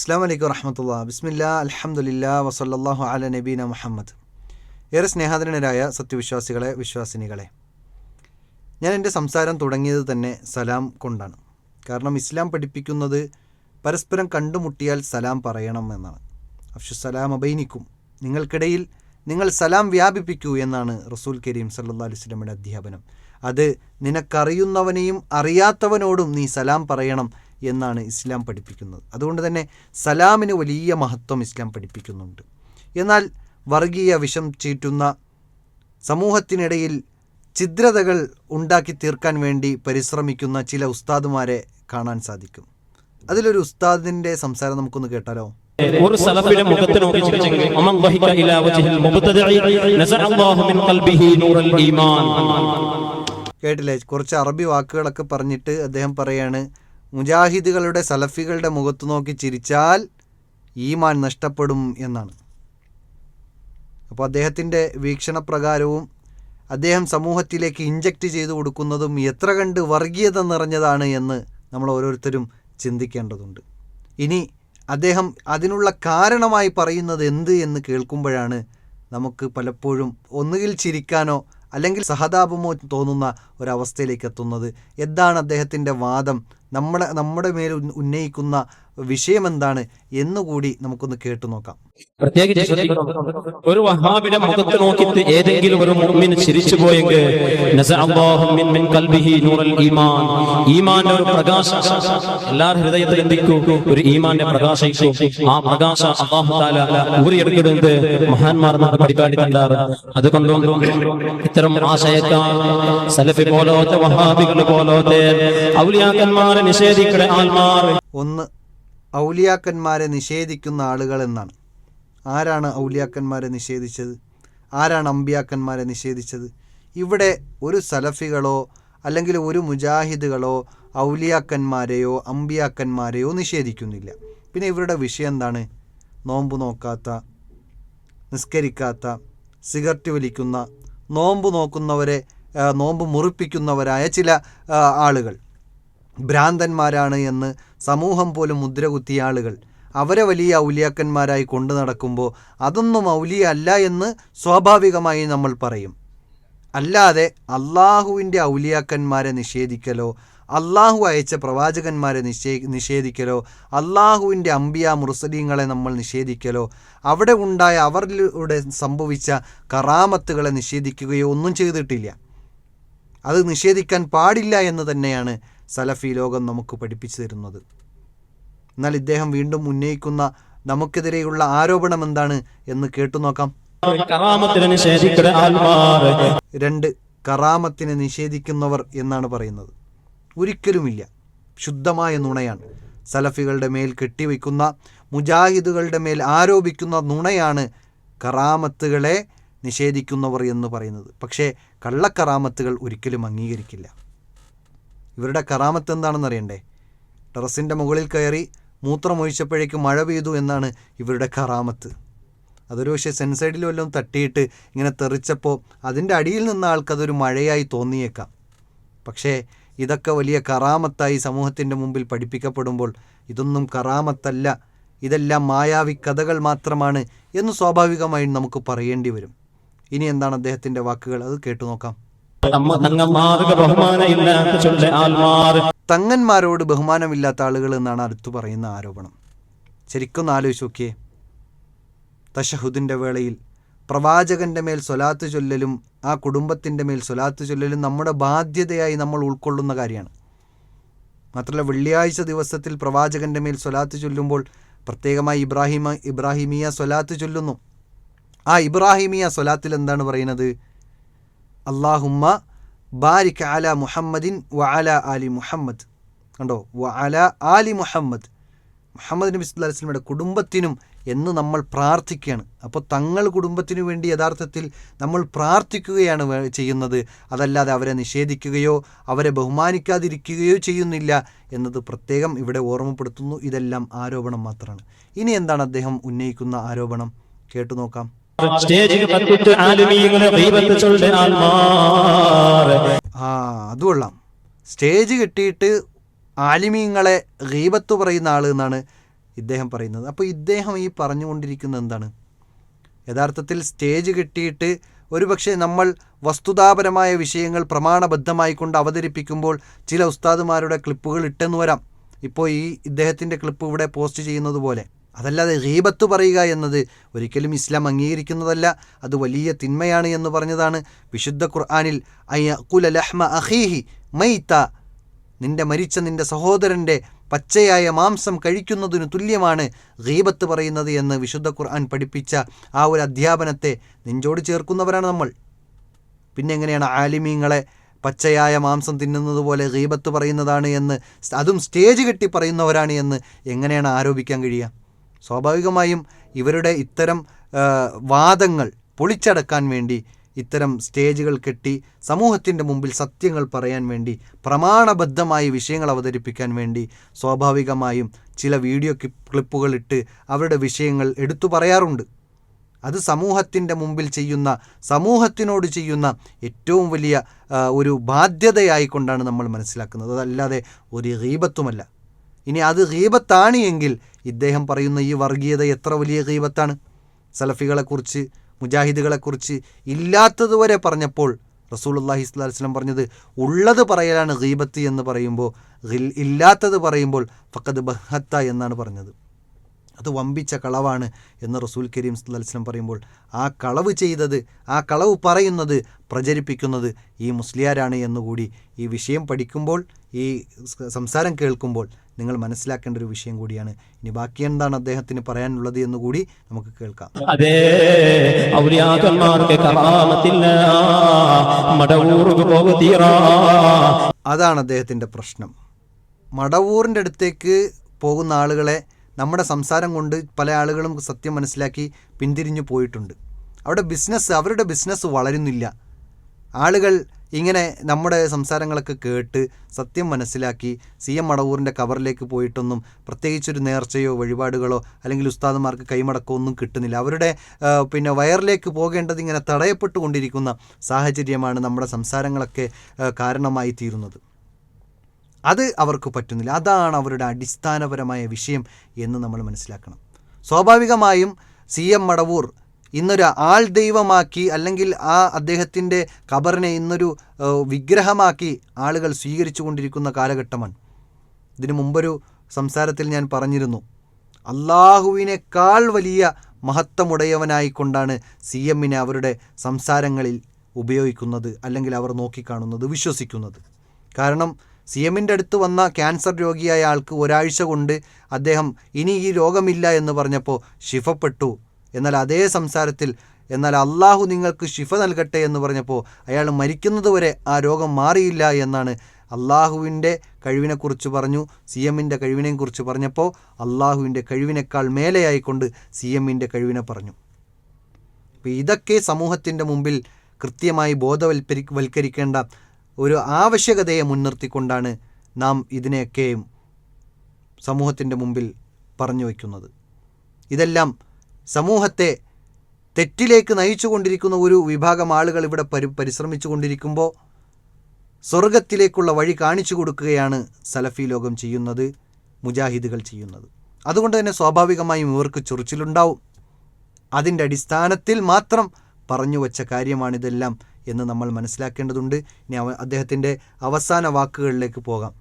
അസ്സാം വലൈക്കും വറഹമത്തുള്ള. ബിസ്മില്ല അലഹമുല്ല വസല്ലാഹു അല നബീന മുഹമ്മദ്. ഏറെ സ്നേഹാധനരായ സത്യവിശ്വാസികളെ വിശ്വാസിനികളെ ഞാൻ എന്റെ സംസാരം തുടങ്ങിയത് തന്നെ സലാം കൊണ്ടാണ്. കാരണം ഇസ്ലാം പഠിപ്പിക്കുന്നത് പരസ്പരം കണ്ടുമുട്ടിയാൽ സലാം പറയണം എന്നാണ്. അഫ്ഷുസലാം അബൈനിക്കും നിങ്ങൾക്കിടയിൽ നിങ്ങൾ സലാം വ്യാപിപ്പിക്കൂ എന്നാണ് റസൂൽ കരീം സല്ലാ അലുസ്ലമിന്റെ അധ്യാപനം. അത് നിനക്കറിയുന്നവനെയും അറിയാത്തവനോടും നീ സലാം പറയണം എന്നാണ് ഇസ്ലാം പഠിപ്പിക്കുന്നത്. അതുകൊണ്ട് തന്നെ സലാമിന് വലിയ മഹത്വം ഇസ്ലാം പഠിപ്പിക്കുന്നുണ്ട്. എന്നാൽ വർഗീയ വിഷം ചീറ്റുന്ന സമൂഹത്തിനിടയിൽ ഛിദ്രതകൾ ഉണ്ടാക്കി തീർക്കാൻ വേണ്ടി പരിശ്രമിക്കുന്ന ചില ഉസ്താദുമാരെ കാണാൻ സാധിക്കും. അതിലൊരു ഉസ്താദിന്റെ സംസാരം നമുക്കൊന്ന് കേട്ടാലോ? ഒരു സലഫിന്റെ മുഖത്ത് നോക്കി ചിരിച്ചെങ്കിൽ അമൻ വഹിക ഇലാ വജ്ഹിൽ മുബ്തദഇ നസഅ അല്ലാഹു മിൻ ഖൽബിഹി നൂറൽ ഈമാൻ. കേട്ടില്ലേ? കുറച്ച് അറബി വാക്കുകളൊക്കെ പറഞ്ഞിട്ട് അദ്ദേഹം പറയാണ് മുജാഹിദുകളുടെ സലഫികളുടെ മുഖത്തു നോക്കി ചിരിച്ചാൽ ഈമാൻ നഷ്ടപ്പെടും എന്നാണ്. അപ്പോൾ അദ്ദേഹത്തിന്റെ വീക്ഷണപ്രകാരവും അദ്ദേഹം സമൂഹത്തിലേക്ക് ഇഞ്ചക്റ്റ് ചെയ്തു കൊടുക്കുന്നതും എത്ര കണ്ട് വർഗീയത നിറഞ്ഞതാണ് എന്ന് നമ്മൾ ഓരോരുത്തരും ചിന്തിക്കേണ്ടതുണ്ട്. ഇനി അദ്ദേഹം അതിനുള്ള കാരണമായി പറയുന്നത് എന്ത് എന്ന് കേൾക്കുമ്പോഴാണ് നമുക്ക് പലപ്പോഴും ഒന്നുകിൽ ചിരിക്കാനോ അല്ലെങ്കിൽ സഹതാപമോ തോന്നുന്ന ഒരവസ്ഥയിലേക്ക് എത്തുന്നത്. എന്താണ് അദ്ദേഹത്തിന്റെ വാദം? നമ്മുടെ നമ്മുടെ മേൽ ഉന്നയിക്കുന്ന വിഷയം എന്താണ് എന്നുകൂടി നമുക്കൊന്ന് കേട്ടു നോക്കാം. പ്രത്യേകിച്ച് ഒരു വഹാബിന്റെ മുഖത്ത് നോക്കിയിട്ട് ഏതെങ്കിലും ഒരു മുഅ്മിൻ ചിരിച്ചു പോയെങ്കിൽ നസഅ അല്ലാഹു മിൻ മിൻ ഖൽബിഹി നൂറൽ ഈമാൻ. ഈമാന്റെ ഒരു പ്രകാശം എല്ലാ ഹൃദയത്തിൽ എന്തിക്കൂ ഒരു ഈമാന്റെ പ്രകാശ ആ പ്രകാശം അല്ലാഹു തആല ഊരിയെടുക്കുന്നത് മഹാന്മാർ നമുക്ക് പഠിപ്പാടിയിട്ടുണ്ടാറ് അതുകൊണ്ടും ഇത്തരം ആശയക്കാർ സലഫി പോലോത്തെ വഹാബികൾ പോലോത്തെ ഔലിയാക്കന്മാരെ നിഷേധിക്കുന്ന ആൾമാർ ഒന്ന് ഔലിയാക്കന്മാരെ നിഷേധിക്കുന്ന ആളുകൾ എന്നാണ്. ആരാണ് ഔലിയാക്കന്മാരെ നിഷേധിച്ചത്? ആരാണ് അമ്പിയാക്കന്മാരെ നിഷേധിച്ചത്? ഇവിടെ ഒരു സലഫികളോ അല്ലെങ്കിൽ ഒരു മുജാഹിദുകളോ ഔലിയാക്കന്മാരെയോ അമ്പിയാക്കന്മാരെയോ നിഷേധിക്കുന്നില്ല. പിന്നെ ഇവരുടെ വിഷയം എന്താണ്? നോമ്പ് നോക്കാത്ത നിസ്കരിക്കാത്ത സിഗരറ്റ് വലിക്കുന്ന നോമ്പ് നോക്കുന്നവരെ നോമ്പ് മുറിപ്പിക്കുന്നവരായ ചില ആളുകൾ. ഭ്രാന്തന്മാരാണ് എന്ന് സമൂഹം പോലും മുദ്ര കുത്തിയ ആളുകൾ. അവരെ വലിയ ഔലിയാക്കന്മാരായി കൊണ്ടു നടക്കുമ്പോൾ അതൊന്നും ഔലിയ അല്ല എന്ന് സ്വാഭാവികമായി നമ്മൾ പറയും. അല്ലാതെ അള്ളാഹുവിന്റെ ഔലിയാക്കന്മാരെ നിഷേധിക്കലോ അള്ളാഹു അയച്ച പ്രവാചകന്മാരെ നിഷേ നിഷേധിക്കലോ അള്ളാഹുവിന്റെ അമ്പിയ മുർസലീങ്ങളെ നമ്മൾ നിഷേധിക്കലോ അവിടെ ഉണ്ടായ അവരിലൂടെ സംഭവിച്ച കറാമത്തുകളെ നിഷേധിക്കുകയോ ഒന്നും ചെയ്തിട്ടില്ല. അത് നിഷേധിക്കാൻ പാടില്ല എന്ന് തന്നെയാണ് സലഫി ലോകം നമുക്ക് പഠിപ്പിച്ചു തരുന്നത്. എന്നാൽ ഇദ്ദേഹം വീണ്ടും ഉന്നയിക്കുന്ന നമുക്കെതിരെയുള്ള ആരോപണം എന്താണ് എന്ന് കേട്ടു നോക്കാം. രണ്ട് കറാമത്തിനെ നിഷേധിക്കുന്നവർ എന്നാണ് പറയുന്നത്. ഒരിക്കലുമില്ല. ശുദ്ധമായ നുണയാണ്. സലഫികളുടെ മേൽ കെട്ടിവെക്കുന്ന മുജാഹിദുകളുടെ മേൽ ആരോപിക്കുന്ന നുണയാണ് കറാമത്തുകളെ നിഷേധിക്കുന്നവർ എന്ന് പറയുന്നത്. പക്ഷേ കള്ളക്കറാമത്തുകൾ ഒരിക്കലും അംഗീകരിക്കില്ല. ഇവരുടെ കറാമത്ത് എന്താണെന്ന് അറിയണ്ടേ? ടെറസിന്റെ മുകളിൽ കയറി മൂത്രമൊഴിച്ചപ്പോഴേക്കും മഴ പെയ്തു എന്നാണ് ഇവരുടെ കറാമത്ത്. അതൊരു പക്ഷേ സെൻസൈഡിൽ വല്ലതും തട്ടിയിട്ട് ഇങ്ങനെ തെറിച്ചപ്പോൾ അതിന്റെ അടിയിൽ നിന്ന ആൾക്കതൊരു മഴയായി തോന്നിയേക്കാം. പക്ഷേ ഇതൊക്കെ വലിയ കറാമത്തായി സമൂഹത്തിന്റെ മുമ്പിൽ പഠിപ്പിക്കപ്പെടുമ്പോൾ ഇതൊന്നും കറാമത്തല്ല ഇതെല്ലാം മായാവി കഥകൾ മാത്രമാണ് എന്ന് സ്വാഭാവികമായും നമുക്ക് പറയേണ്ടി വരും. ഇനി എന്താണ് അദ്ദേഹത്തിന്റെ വാക്കുകൾ? അത് കേട്ടു നോക്കാം. ബഹുമാനമില്ലാത്ത തങ്ങന്മാരോട് ബഹുമാനമില്ലാത്ത ആളുകൾ എന്നാണ് അടുത്തു പറയുന്ന ആരോപണം. ശരിക്കൊന്ന് ആലോചിച്ച് നോക്കിയേ. തഷഹുദിന്റെ വേളയിൽ പ്രവാചകന്റെ മേൽ സ്വലാത്ത് ചൊല്ലലും ആ കുടുംബത്തിന്റെ മേൽ സ്വലാത്ത് ചൊല്ലലും നമ്മുടെ ബാധ്യതയായി നമ്മൾ ഉൾക്കൊള്ളുന്ന കാര്യമാണ്. മാത്രമല്ല വെള്ളിയാഴ്ച ദിവസത്തിൽ പ്രവാചകന്റെ മേൽ സ്വലാത്ത് ചൊല്ലുമ്പോൾ പ്രത്യേകമായി ഇബ്രാഹിമ ഇബ്രാഹിമിയ സ്വലാത്ത് ചൊല്ലുന്നു. ആ ഇബ്രാഹിമിയ സ്വലാത്തിൽ എന്താണ് പറയുന്നത്? അള്ളാഹുമ്മ ബാരിക് അല മുഹമ്മദിൻ വ അല മുഹമ്മദ്. കണ്ടോ? വ അല ആലി മുഹമ്മദ്. മുഹമ്മദ് നബി അലൈഹി വസല്ലമയുടെ കുടുംബത്തിനും എന്ന് നമ്മൾ പ്രാർത്ഥിക്കുകയാണ്. അപ്പോൾ തങ്ങൾ കുടുംബത്തിനു വേണ്ടി യഥാർത്ഥത്തിൽ നമ്മൾ പ്രാർത്ഥിക്കുകയാണ് ചെയ്യുന്നത്. അതല്ലാതെ അവരെ നിഷേധിക്കുകയോ അവരെ ബഹുമാനിക്കാതിരിക്കുകയോ ചെയ്യുന്നില്ല എന്നത് പ്രത്യേകം ഇവിടെ ഓർമ്മപ്പെടുത്തുന്നു. ഇതെല്ലാം ആരോപണം മാത്രമാണ്. ഇനി എന്താണ് അദ്ദേഹം ഉന്നയിക്കുന്ന ആരോപണം? കേട്ടു നോക്കാം. സ്റ്റേജിൽ ആ അത് കൊള്ളാം. സ്റ്റേജ് കെട്ടിയിട്ട് ആലിമീങ്ങളെ ഗീബത്ത് പറയുന്ന ആൾ എന്നാണ് ഇദ്ദേഹം പറയുന്നത്. അപ്പോൾ ഇദ്ദേഹം ഈ പറഞ്ഞുകൊണ്ടിരിക്കുന്നത് എന്താണ്? യഥാർത്ഥത്തിൽ സ്റ്റേജ് കിട്ടിയിട്ട് ഒരുപക്ഷെ നമ്മൾ വസ്തുതാപരമായ വിഷയങ്ങൾ പ്രമാണബദ്ധമായി കൊണ്ട് അവതരിപ്പിക്കുമ്പോൾ ചില ഉസ്താദുമാരുടെ ക്ലിപ്പുകൾ ഇട്ടെന്ന് വരാം. ഇപ്പോൾ ഈ ഇദ്ദേഹത്തിന്റെ ക്ലിപ്പ് ഇവിടെ പോസ്റ്റ് ചെയ്യുന്നത് പോലെ. അതല്ലാതെ ഗീബത്ത് പറയുക എന്നത് ഒരിക്കലും ഇസ്ലാം അംഗീകരിക്കുന്നതല്ല അത് വലിയ തിന്മയാണ് എന്ന് പറഞ്ഞതാണ് വിശുദ്ധ ഖുർആാനിൽ അയ്യഖുല ലഹ്മ അഹീഹി മൈത്ത നിന്റെ മരിച്ച നിന്റെ സഹോദരന്റെ പച്ചയായ മാംസം കഴിക്കുന്നതിനു തുല്യമാണ് ഗീബത്ത് പറയുന്നത് എന്ന് വിശുദ്ധ ഖുർആൻ പഠിപ്പിച്ച ആ ഒരു അധ്യാപനത്തെ നെഞ്ചോട് ചേർക്കുന്നവരാണ് നമ്മൾ. പിന്നെ എങ്ങനെയാണ് ആലിമീങ്ങളെ പച്ചയായ മാംസം തിന്നുന്നത് പോലെ ഗീബത്ത് പറയുന്നതാണ് എന്ന് അതും സ്റ്റേജ് കെട്ടി പറയുന്നവരാണ് എന്ന് എങ്ങനെയാണ് ആരോപിക്കാൻ കഴിയുക? സ്വാഭാവികമായും ഇവരുടെ ഇത്തരം വാദങ്ങൾ പൊളിച്ചടക്കാൻ വേണ്ടി ഇത്തരം സ്റ്റേജുകൾ കെട്ടി സമൂഹത്തിന്റെ മുമ്പിൽ സത്യങ്ങൾ പറയാൻ വേണ്ടി പ്രമാണബദ്ധമായ വിഷയങ്ങൾ അവതരിപ്പിക്കാൻ വേണ്ടി സ്വാഭാവികമായും ചില വീഡിയോ ക്ലിപ്പ് ക്ലിപ്പുകൾ ഇട്ട് അവരുടെ വിഷയങ്ങൾ എടുത്തു പറയാറുണ്ട്. അത് സമൂഹത്തിന്റെ മുമ്പിൽ ചെയ്യുന്ന സമൂഹത്തിനോട് ചെയ്യുന്ന ഏറ്റവും വലിയ ഒരു ബാധ്യതയായിക്കൊണ്ടാണ് നമ്മൾ മനസ്സിലാക്കുന്നത്. അതല്ലാതെ ഒരു ഗീബത്തുമല്ല. ഇനി അത് ഹീബത്താണ് എങ്കിൽ ഇദ്ദേഹം പറയുന്ന ഈ വർഗീയത എത്ര വലിയ ഹീബത്താണ് സലഫികളെക്കുറിച്ച് മുജാഹിദുകളെക്കുറിച്ച് ഇല്ലാത്തതുവരെ പറഞ്ഞപ്പോൾ റസൂൽ അള്ളാഹി വസല്ലം പറഞ്ഞത് ഉള്ളത് പറയലാണ് ഗീബത്ത് എന്ന് പറയുമ്പോൾ ഇല്ലാത്തത് പറയുമ്പോൾ ഫക്കത് ബഹത്ത എന്നാണ് പറഞ്ഞത്. അത് വമ്പിച്ച കളവാണ് എന്ന് റസൂൽ കരീം സ്വലാസ്ലം പറയുമ്പോൾ ആ കളവ് ചെയ്തത് ആ കളവ് പറയുന്നത് പ്രചരിപ്പിക്കുന്നത് ഈ മുസ്ലിയാരാണ് എന്നുകൂടി ഈ വിഷയം പഠിക്കുമ്പോൾ ഈ സംസാരം കേൾക്കുമ്പോൾ നിങ്ങൾ മനസ്സിലാക്കേണ്ട ഒരു വിഷയം കൂടിയാണ്. ഇനി ബാക്കി എന്താണ് അദ്ദേഹത്തിന് പറയാനുള്ളത് എന്ന് കൂടി നമുക്ക് കേൾക്കാം. അതെ ഔലിയാക്കന്മാർക്ക് കറാമത്തില്ല മടവൂർക്ക് അതാണ് അദ്ദേഹത്തിന്റെ പ്രശ്നം. മടവൂറിന്റെ അടുത്തേക്ക് പോകുന്ന ആളുകളെ നമ്മുടെ സംസാരം കൊണ്ട് പല ആളുകളും സത്യം മനസ്സിലാക്കി പിന്തിരിഞ്ഞു പോയിട്ടുണ്ട്. അവിടെ ബിസിനസ് അവരുടെ ബിസിനസ് വളരുന്നില്ല. ആളുകൾ ഇങ്ങനെ നമ്മുടെ സംസാരങ്ങളൊക്കെ കേട്ട് സത്യം മനസ്സിലാക്കി സി എം മടവൂറിന്റെ കവറിലേക്ക് പോയിട്ടൊന്നും പ്രത്യേകിച്ചൊരു നേർച്ചയോ വഴിപാടുകളോ അല്ലെങ്കിൽ ഉസ്താദന്മാർക്ക് കൈമടക്കോ ഒന്നും കിട്ടുന്നില്ല. അവരുടെ പിന്നെ വയറിലേക്ക് പോകേണ്ടത് ഇങ്ങനെ തടയപ്പെട്ടുകൊണ്ടിരിക്കുന്ന സാഹചര്യമാണ് നമ്മുടെ സംസാരങ്ങളൊക്കെ കാരണമായി തീരുന്നത്. അത് അവർക്ക് പറ്റുന്നില്ല. അതാണ് അവരുടെ അടിസ്ഥാനപരമായ വിഷയം എന്ന് നമ്മൾ മനസ്സിലാക്കണം. സ്വാഭാവികമായും സി എം മടവൂർ ഇന്നൊരു ആൾ ദൈവമാക്കി അല്ലെങ്കിൽ ആ അദ്ദേഹത്തിന്റെ ഖബറിനെ ഇന്നൊരു വിഗ്രഹമാക്കി ആളുകൾ സ്വീകരിച്ചു കൊണ്ടിരിക്കുന്ന കാലഘട്ടമാണ്. ഇതിനു മുമ്പൊരു സംസാരത്തിൽ ഞാൻ പറഞ്ഞിരുന്നു അള്ളാഹുവിനേക്കാൾ വലിയ മഹത്വമുടയവനായിക്കൊണ്ടാണ് സി എമ്മിനെ അവരുടെ സംസാരങ്ങളിൽ ഉപയോഗിക്കുന്നത് അല്ലെങ്കിൽ അവർ നോക്കിക്കാണുന്നത് വിശ്വസിക്കുന്നത്. കാരണം സി എമ്മിന്റെ അടുത്ത് വന്ന ക്യാൻസർ രോഗിയായ ആൾക്ക് ഒരാഴ്ച കൊണ്ട് അദ്ദേഹം ഇനി ഈ രോഗമില്ല എന്ന് പറഞ്ഞപ്പോൾ ശിഫപ്പെട്ടു. എന്നാൽ അതേ സംസാരത്തിൽ എന്നാൽ അള്ളാഹു നിങ്ങൾക്ക് ശിഫ നൽകട്ടെ എന്ന് പറഞ്ഞപ്പോൾ അയാൾ മരിക്കുന്നതുവരെ ആ രോഗം മാറിയില്ല എന്നാണ് അള്ളാഹുവിന്റെ കഴിവിനെക്കുറിച്ച് പറഞ്ഞു സി എമ്മിന്റെ കഴിവിനെക്കുറിച്ച് പറഞ്ഞപ്പോൾ അള്ളാഹുവിന്റെ കഴിവിനേക്കാൾ മേലെയായിക്കൊണ്ട് സി എമ്മിന്റെ കഴിവിനെ പറഞ്ഞു. അപ്പോൾ ഇതൊക്കെ സമൂഹത്തിന്റെ മുമ്പിൽ കൃത്യമായി ബോധവൽപ്പരി വൽക്കരിക്കേണ്ട ഒരു ആവശ്യകതയെ മുൻനിർത്തിക്കൊണ്ടാണ് നാം ഇതിനെയൊക്കെയും സമൂഹത്തിന്റെ മുമ്പിൽ പറഞ്ഞു വയ്ക്കുന്നത്. ഇതെല്ലാം സമൂഹത്തെ തെറ്റിലേക്ക് നയിച്ചുകൊണ്ടിരിക്കുന്ന ഒരു വിഭാഗം ആളുകൾ ഇവിടെ പരി പരിശ്രമിച്ചു കൊണ്ടിരിക്കുമ്പോൾ സ്വർഗത്തിലേക്കുള്ള വഴി കാണിച്ചു കൊടുക്കുകയാണ് സലഫി ലോകം ചെയ്യുന്നത് മുജാഹിദുകൾ ചെയ്യുന്നത്. അതുകൊണ്ട് തന്നെ സ്വാഭാവികമായും ഇവർക്ക് ചൊറിച്ചിലുണ്ടാവും. അതിന്റെ അടിസ്ഥാനത്തിൽ മാത്രം പറഞ്ഞു വച്ച കാര്യമാണിതെല്ലാം. എന്ന് നമ്മൾ മനസ്സിലാക്കേണ്ടതുണ്ട്. ഇനി അവ അദ്ദേഹത്തിന്റെ അവസാന വാക്കുകളിലേക്ക് പോകാം.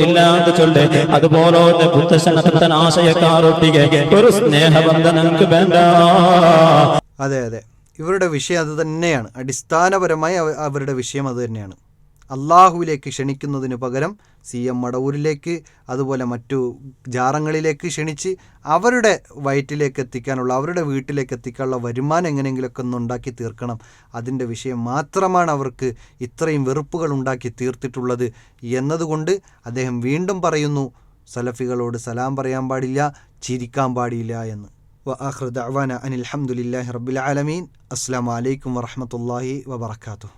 ഇല്ലാതെ ചൊല്ല്. ബുദ്ധശനത്തൻ ഒരു സ്നേഹബന്ധം ഞങ്ങൾക്ക് വേണ്ട. അതെ അതെ. ഇവരുടെ വിഷയം അത് തന്നെയാണ്. അടിസ്ഥാനപരമായി അവരുടെ വിഷയം അത് തന്നെയാണ്. അള്ളാഹുവിലേക്ക് ക്ഷണിക്കുന്നതിന് പകരം സി എം മടവൂരിലേക്ക് അതുപോലെ മറ്റു ജാറങ്ങളിലേക്ക് ക്ഷണിച്ച് അവരുടെ വയറ്റിലേക്ക് എത്തിക്കാനുള്ള അവരുടെ വീട്ടിലേക്ക് എത്തിക്കാനുള്ള വരുമാനം എങ്ങനെയെങ്കിലുമൊക്കെ ഒന്ന് ഉണ്ടാക്കി തീർക്കണം അതിൻ്റെ വിഷയം മാത്രമാണ് അവർക്ക് ഇത്രയും വെറുപ്പുകൾ ഉണ്ടാക്കി തീർത്തിട്ടുള്ളത് എന്നതുകൊണ്ട് അദ്ദേഹം വീണ്ടും പറയുന്നു സലഫികളോട് സലാം പറയാൻ പാടില്ല ചിരിക്കാൻ പാടില്ല എന്ന് وآخر دعوانا أن الحمد لله رب العالمين السلام عليكم ورحمة الله وبركاته